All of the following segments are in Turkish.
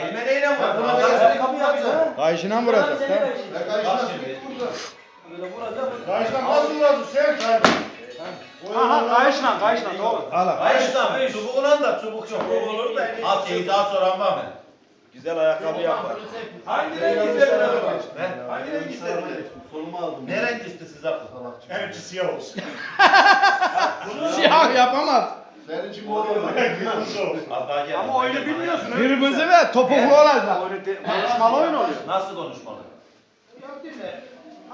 Elime neyle Ya vurdun? buna Allah böyle seni ayakkabı yapacağım. Kayışına mı vuracak kayışın. Ne kayışına. Böyle vuracağım. Kayışına nasıl lazım sen kayış. Aha kayışla kayışla doğru. Al al. Kayıştan bir çubuğunla da çubuk çubuk olur da. Al şeyi daha soran var mı? Güzel ayakkabı yapar. Hangi renk istedin abi? Hangi renk istedin? Solumu aldım. Ne renk işte siz aklı? Hepsi siyah olsun. Siyah yapamaz. Senin için daha gel. Ama oyunu bilmiyorsun. öyle Kırmızı ve topuklu olacak. Oyunu de- konuşmalı oyun oluyor. Nasıl konuşmalı?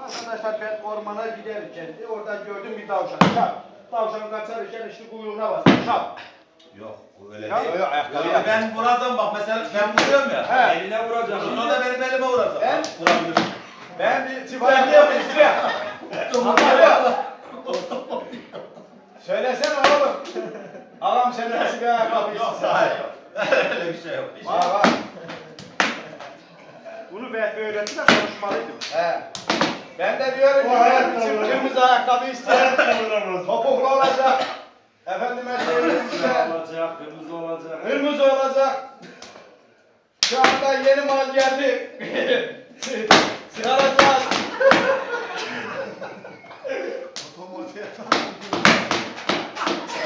Arkadaşlar ben ormana giderken de oradan gördüm bir tavşan. Şap. Tavşan kaçarken işte kuyruğuna bastı. Şap. Yok bu öyle Ya, değil. yok, ayakkabı Ya ben buradan bak mesela ben vuruyorum ya. He. Eline vuracağım. Sonra da benim elime vuracak. Ben- Vurabilirim. Ben bir çiftlik yapayım Söylesene oğlum. Ağam sen bir ayakkabı Yok istiyorsun? hayır. Öyle bir şey yok. Var var. Bunu Vehbi öğretti de konuşmalıydım. He. Ben de diyorum ki ben için kırmızı ayakkabı istiyorum. Vuramaz. Topuklu olacak. Efendime söyleyeyim işte. olacak, kırmızı olacak. Kırmızı olacak. Şu anda yeni mal geldi. Sıralayacağız.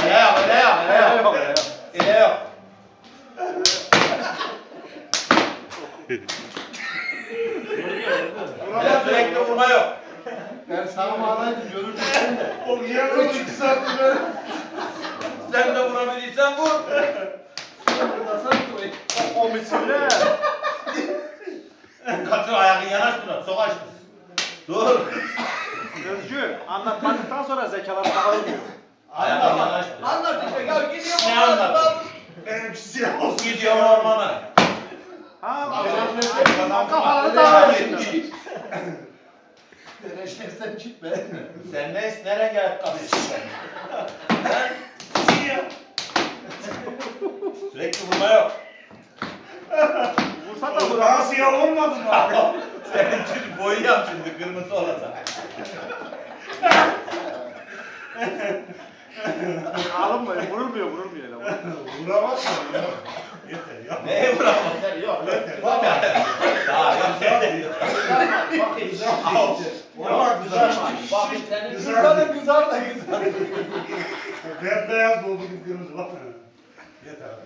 Öyle yok öyle yok öyle yok. Öyle yok. Öyle sürekli vurma yok. Ben sağımı alaydım görürdüm. O yarın iki saattir böyle. Sen de vurabilirsen vur. O misille. Kaçır ayağın yanaş buna. Sok açtın. Dur. Özgür anlatmadıktan sonra zekalar dağılmıyor. Ayağın yanaş buna. Anlat işte gel gidiyorum. Ne anladın? Benim siyah olsun. Gidiyorum ormana. Ha, kafaları dağılıyor. Dereşmezsen gitme. Sen ne nereye gelip kalıyorsun sen? Sürekli vurma yok. Vursa da vuramaz. daha siyah olmadı mı? Senin için boyayacağım şimdi kırmızı olacak. Alınmıyor, vurulmuyor, vurulmuyor. öyle. Vuramaz mı? Yok. Yeter ya. Neye vuramam? Yok. Bak ya. Daha yeter yok. Al. Vurmak güzel. Bak senin Güzel. da kızar da kızar. Beyaz beyaz doldu kırmızı bak. Yeter abi.